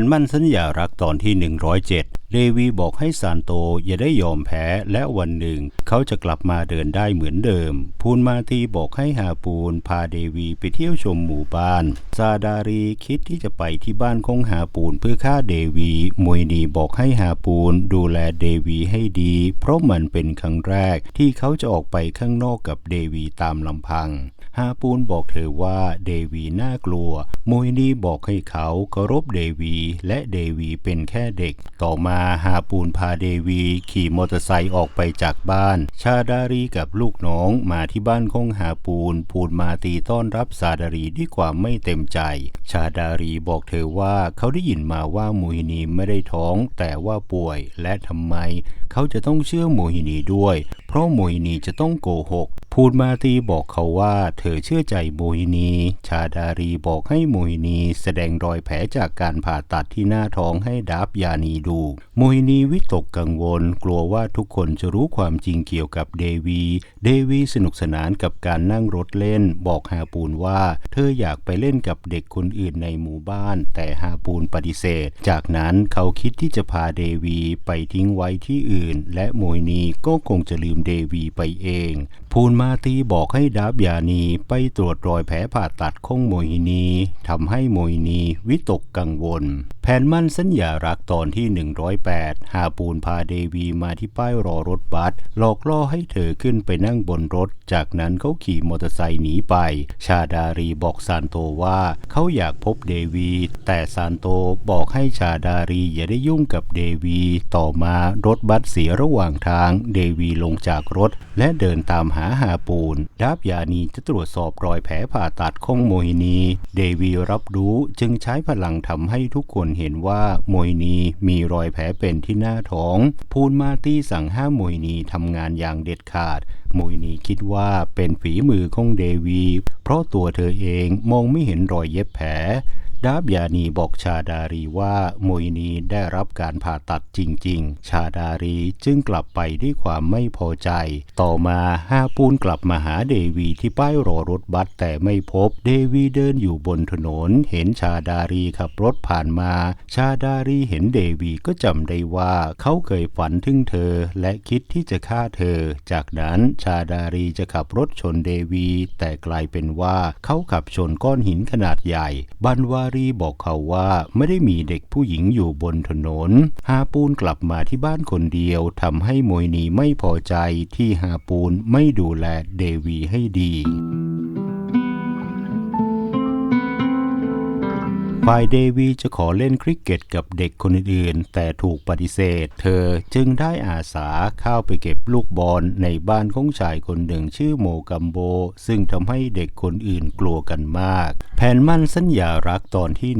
นมั่นสัญญารักตอนที่ 107 เดวีบอกให้ซานโตอย่าได้ยอมแพ้และวันหนึ่ง เขาจะกลับมาเดินได้เหมือนเดิม พูนมาตีบอกให้ฮาปูนพาเดวีไปเที่ยวชมหมู่บ้านซาดารีคิดที่จะไปที่บ้านของฮาปูนเพื่อฆ่าเดวีมวยนีบอกให้ฮาปูนดูแลเดวีให้ดี เพราะมันเป็นครั้งแรกที่เขาจะออกไปข้างนอกกับเดวีตามลำพังฮาปูนบอกเธอว่าเดวีน่ากลัวมวยนีบอกให้เขาเคารพเดวี และเดวีเป็นแค่เด็กต่อมาฮาปูนพาเดวี ขี่มอเตอร์ไซค์ออกไปจากบ้าน ชาดารีกับลูกน้องมาที่บ้านของฮาปูน ปูนมาตีต้อนรับชาดารีด้วยความไม่เต็มใจ ชาดารีบอกเธอว่าเขาได้ยินมาว่าโมฮินีไม่ได้ท้อง แต่ว่าป่วยและทำไม เขาจะต้องเชื่อโมฮินีด้วย เพราะโมฮินีจะต้องโกหก พูดมาตีบอกเขาว่าเธอเชื่อใจโมฮินี ชาดารีบอกให้โมฮินีแสดงรอยแผลจากการผ่าตัดที่หน้าท้องให้ดับยานีดู โมฮินีวิตกกังวล กลัวว่าทุกคนจะรู้ความจริงเกี่ยวกับเดวี เดวีสนุกสนานกับการนั่งรถเล่น บอกฮาปูนว่า เธออยากไปเล่นกับเด็กคนอื่นในหมู่บ้าน แต่ฮาปูนปฏิเสธ จากนั้นเขาคิดที่จะพาเดวีไปทิ้งไว้ที่อื่นและโมฮินีก็คงจะลืมเดวีไปเองพูนมาตีบอกให้ดาบยานีไปตรวจรอยแผลผ่าตัดของโมฮินีทำให้โมฮินีวิตกกังวล แผนมั่นสัญญารักตอนที่ 108 หาปูนพาเดวีมาที่ป้ายรอรถบัสหลอกล่อให้เธอขึ้นไปนั่งบนรถ จากนั้นเขาขี่มอเตอร์ไซค์หนีไป ชาดารีบอกซานโตว่าเขาอยากพบเดวี แต่ซานโตบอกให้ชาดารีอย่าได้ยุ่งกับเดวี ต่อมารถบัสเสียระหว่างทางเดวีลงจากรถ และเดินตามหาหาปูน ดาบยานีจะตรวจสอบรอยแผลผ่าตัดของโมฮินี เดวีรับรู้จึงใช้พลังทำให้ทุกคนเห็นว่าโมฮินีมีรอยแผลเป็นที่หน้าท้อง พูนมาตี้สั่งห้ามโมฮินีทำงานอย่างเด็ดขาดโมฮินีคิดว่าเป็นฝีมือของเดวี เพราะตัวเธอเองมองไม่เห็นรอยเย็บแผล ดาบยานีบอกชาดารีว่าโมยนีได้รับการผ่าตัดจริง ๆ ชาดารีจึงกลับไปด้วยความไม่พอใจ ต่อมาฮาปูนกลับมาหาเดวีที่ป้ายรอรถบัสแต่ไม่พบ เดวีเดินอยู่บนถนน เห็นชาดารีขับรถผ่านมา ชาดารีเห็นเดวีก็จำได้ว่าเขาเคยฝันถึงเธอและคิดที่จะฆ่าเธอ จากนั้นชาดารีจะขับรถชนเดวี แต่กลายเป็นว่าเขาขับชนก้อนหินขนาดใหญ่ บันวารีบอกเขาว่าไม่ได้มีเด็กผู้หญิงอยู่บนถนน ฮาปูนกลับมาที่บ้านคนเดียวทำให้โมยนีไม่พอใจที่ฮาปูนไม่ดูแลเดวีให้ดี ฝ่ายเดวีจะขอเล่นคริกเก็ตกับเด็กคนอื่นๆ แต่ถูกปฏิเสธ เธอจึงได้อาสาเข้าไปเก็บลูกบอลในบ้านของชายคนหนึ่งชื่อโมกัมโบ ซึ่งทำให้เด็กคนอื่นกลัวกันมาก แผนมั่นสัญญารักตอนที่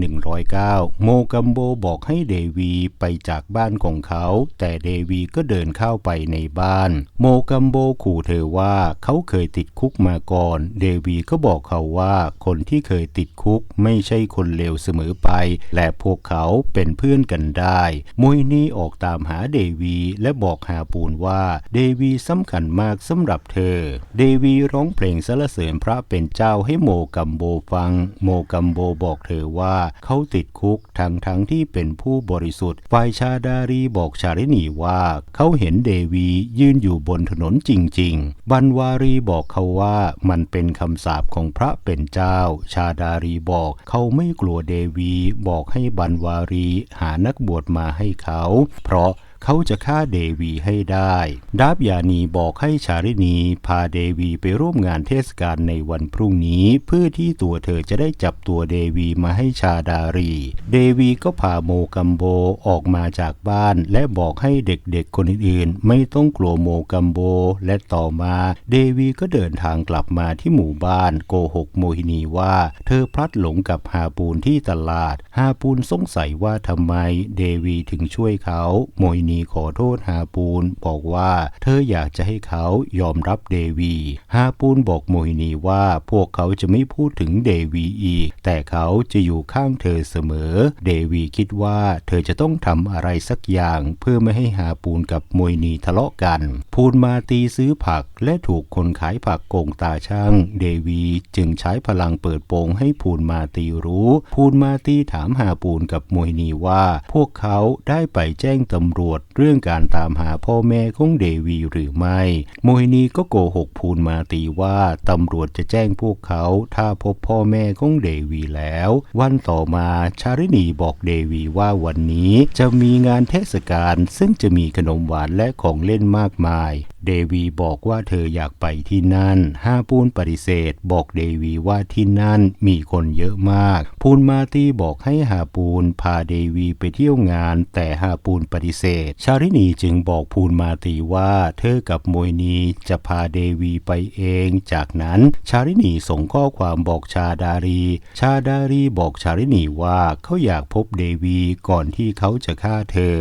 109 โมกัมโบบอกให้เดวีไปจากบ้านของเขา แต่เดวีก็เดินเข้าไปในบ้าน โมกัมโบขู่เธอว่าเขาเคยติดคุกมาก่อน เดวีก็บอกเขาว่าคนที่เคยติดคุกไม่ใช่คนเลวเสมอไป และพวกเขาเป็นเพื่อนกันได้ มุยนี่ออกตามหาเดวีและบอกฮาปูนว่า เดวีสำคัญมากสำหรับเธอ เดวีร้องเพลงสรรเสริญพระเป็นเจ้าให้โมกัมโบฟัง โมกัมโบบอกเธอว่าเขาติดคุกทั้งทั้งที่เป็นผู้บริสุทธิ์ฝ่ายชาดารีบอกชารินีว่าเขาเห็นเดวียืนอยู่บนถนนจริง ๆ บันวารีบอกเขาว่ามันเป็นคำสาปของพระเป็นเจ้า ชาดารีบอกเขาไม่กลัวเดวีบอกให้บันวารีหานักบวชมาให้เขา เพราะ เขาจะฆ่าเดวีให้ได้ ดาบยานีบอกให้ชารินีพาเดวีไปร่วมงานเทศกาลในวันพรุ่งนี้ เพื่อที่ตัวเธอจะได้จับตัวเดวีมาให้ชาดารี เดวีก็พาโมกัมโบออกมาจากบ้าน และบอกให้เด็กๆคนอื่นๆ ไม่ต้องกลัวโมกัมโบ และต่อมาเดวีก็เดินทางกลับมาที่หมู่บ้านโกหกโมหินีว่า เธอพลัดหลงกับฮาปูนที่ตลาด ฮาปูนสงสัยว่าทำไมเดวีถึงช่วยเขาโมหินีขอโทษฮาปูนบอกว่าเธออยากจะให้เขายอมรับเดวีฮาปูนบอกโมฮินีว่าพวกเขาจะไม่พูดถึงเดวีอีก แต่เขาจะอยู่ข้างเธอเสมอ เดวีคิดว่าเธอจะต้องทำอะไรสักอย่างเพื่อไม่ให้ฮาปูนกับโมฮินีทะเลาะกัน พูนมาตีซื้อผักและถูกคนขายผักโกงตาช่างเดวีจึงใช้พลังเปิดโปงให้พูนมาตีรู้ พูนมาตีถามฮาปูนกับโมฮินีว่า พวกเขาได้ไปแจ้งตำรวจเรื่องการตามหาพ่อแม่ของเดวีหรือไม่ โมฮินีก็โกหกพูนมาตีว่าตำรวจจะแจ้งพวกเขาถ้าพบพ่อแม่ของเดวีแล้ว วันต่อมาชารินีบอกเดวีว่าวันนี้จะมีงานเทศกาลซึ่งจะมีขนมหวานและของเล่นมากมาย เดวีบอกว่าเธออยากไปที่นั่นฮาปูนปฏิเสธ บอกเดวีว่าที่นั่นมีคนเยอะมากพูนมาตีบอกให้ฮาปูนพาเดวีไปเที่ยวงาน แต่ฮาปูนปฏิเสธชารินีจึงบอกพูนมาตีว่าเธอกับโมยนีจะพาเดวีไปเอง จากนั้นชารินีส่งข้อความบอกชาดารี ชาดารีบอกชารินีว่าเขาอยากพบเดวีก่อนที่เขาจะฆ่าเธอ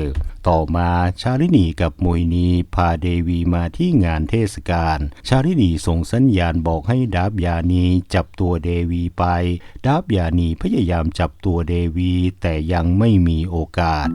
ต่อมาชาลินีกับมวยนีพาเดวีมาที่งานเทศกาล ชาลินีส่งสัญญาณบอกให้ดาบยานีจับตัวเดวีไป ดาบยานีพยายามจับตัวเดวีแต่ยังไม่มีโอกาส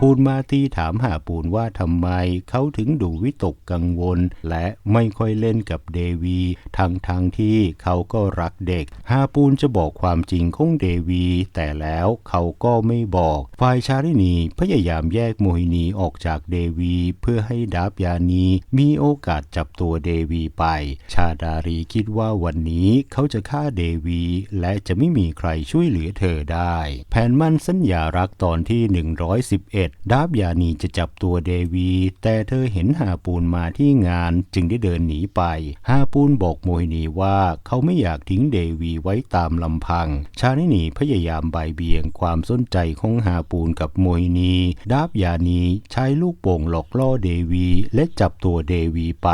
พูนมาตีถามหาปูนว่าทำไมเขาถึงดูวิตกกังวล และไม่ค่อยเล่นกับเดวีทั้งทางที่เขาก็รักเด็ก ฮาปูนจะบอกความจริงของเดวี แต่แล้วเขาก็ไม่บอกฝ่ายชารินีพยายามแยกโมฮินีออกจากเดวี เพื่อให้ดาบยานีมีโอกาสจับตัวเดวีไป ชาดารีคิดว่าวันนี้เขาจะฆ่าเดวี และจะไม่มีใครช่วยเหลือเธอได้ แผนมั่นสัญญารักตอนที่ 111ดาบยานีจะจับตัวเดวี แต่เธอเห็นฮาปูนมาที่งานจึงได้เดินหนีไปฮาปูนบอกโมยนีว่าเขาไม่อยากทิ้งเดวีไว้ตามลำพัง ชาลินีพยายามบ่ายเบี่ยงความสนใจของฮาปูนกับโมยนี ดาบยานีใช้ลูกโป่งหลอกล่อเดวี และจับตัวเดวีไป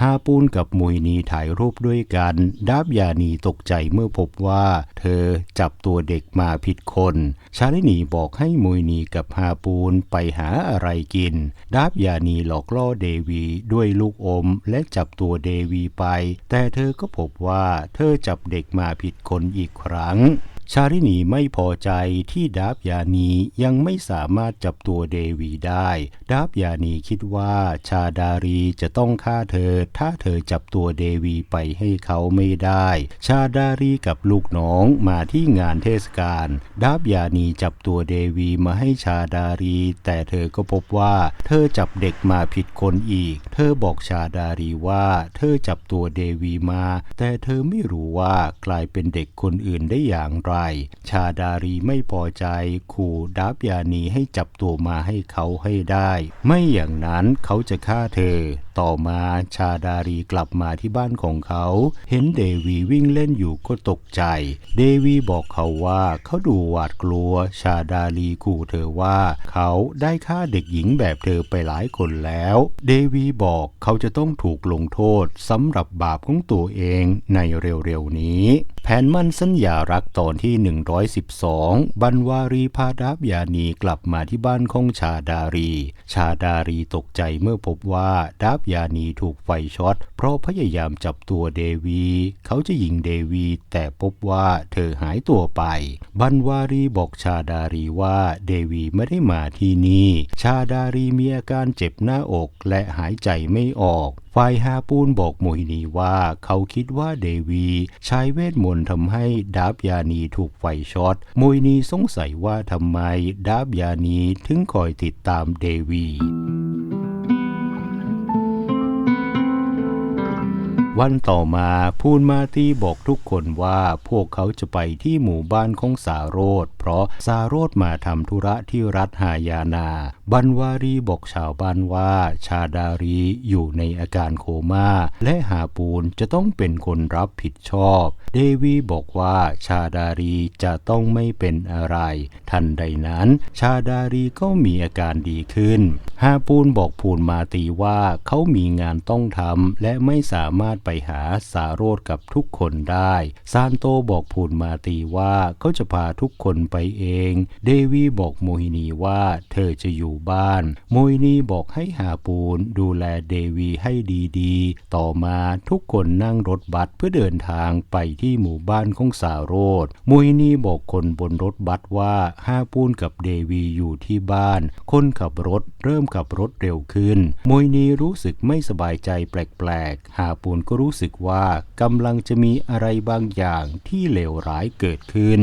ฮาปูนกับมุยนีถ่ายรูปด้วยกัน ดาบยานีตกใจเมื่อพบว่า เธอจับตัวเด็กมาผิดคน ชาลินีบอกให้มุยนีกับฮาปูนไปหาอะไรกิน ดาบยานีหลอกล่อเดวีด้วยลูกอมและจับตัวเดวีไป แต่เธอก็พบว่าเธอจับเด็กมาผิดคนอีกครั้ง ชารินีไม่พอใจที่ดาบยานียังไม่สามารถจับตัวเดวีได้ ดาบยานีคิดว่าชาดารีจะต้องฆ่าเธอ ถ้าเธอจับตัวเดวีไปให้เขาไม่ได้ ชาดารีกับลูกน้องมาที่งานเทศกาล ดาบยานีจับตัวเดวีมาให้ชาดารี แต่เธอก็พบว่า เธอจับเด็กมาผิดคนอีก เธอบอกชาดารีว่า เธอจับตัวเดวีมา แต่เธอไม่รู้ว่ากลายเป็นเด็กคนอื่นได้อย่างไรชาดารีไม่พอใจขู่ดาบยานีให้จับตัวมาให้เขาให้ได้ ไม่อย่างนั้นเขาจะฆ่าเธอ ต่อมาชาดารีกลับมาที่บ้านของเขา เห็นเดวีวิ่งเล่นอยู่ก็ตกใจ เดวีบอกเขาว่าเขาดูหวาดกลัว ชาดารีขู่เธอว่า เขาได้ฆ่าเด็กหญิงแบบเธอไปหลายคนแล้ว เดวีบอกเขาจะต้องถูกลงโทษสำหรับบาปของตัวเองในเร็วๆนี้ นมั่นสัญญารักตอนที่ 112 บันวารีพาดาบยานีกลับมาที่บ้านของชาดารี ชาดารีตกใจเมื่อพบว่าดาบยานีถูกไฟช็อต เพราะพยายามจับตัวเดวี เขาจะยิงเดวี แต่พบว่าเธอหายตัวไป บันวารีบอกชาดารีว่าเดวีไม่ได้มาที่นี่ ชาดารีมีอาการเจ็บหน้าอกและหายใจไม่ออกฝ่ายฮาปูนบอกโมฮินีว่าเขาคิดว่าเดวีใช้เวทมนต์ทำให้ดาบยานีถูกไฟช็อตโมฮินีสงสัยว่าทำไมดาบยานีถึงคอยติดตามเดวีวันต่อมาพูนมาตีบอกทุกคนว่าพวกเขาจะไปที่หมู่บ้านของสาโรธเพราะสาโรธมาทำธุระที่รัฐหายานา บันวารีบอกชาวบ้านว่าชาดารีอยู่ในอาการโคม่า และหาปูนจะต้องเป็นคนรับผิดชอบ เดวีบอกว่าชาดารีจะต้องไม่เป็นอะไร ทันใดนั้น ชาดารีก็มีอาการดีขึ้น ฮาปูนบอกพูนมาตีว่าเขามีงานต้องทำและไม่สามารถไปหาสาโรธกับทุกคนได้ ซานโตบอกพูนมาตีว่าเขาจะพาทุกคนไปเอง เดวีบอกโมฮินีว่าเธอจะอยู่บ้าน โมฮินีบอกให้หาปูนดูแลเดวีให้ดีๆ ต่อมาทุกคนนั่งรถบัสเพื่อเดินทางไปที่หมู่บ้านของสาโรธโมฮินีบอกคนบนรถบัสว่าฮาปูนกับเดวีอยู่ที่บ้าน คนขับรถเริ่มขับรถเร็วขึ้นโมฮินีรู้สึกไม่สบายใจแปลกๆ ฮาปูนก็รู้สึกว่ากำลังจะมีอะไรบางอย่างที่เลวร้ายเกิดขึ้น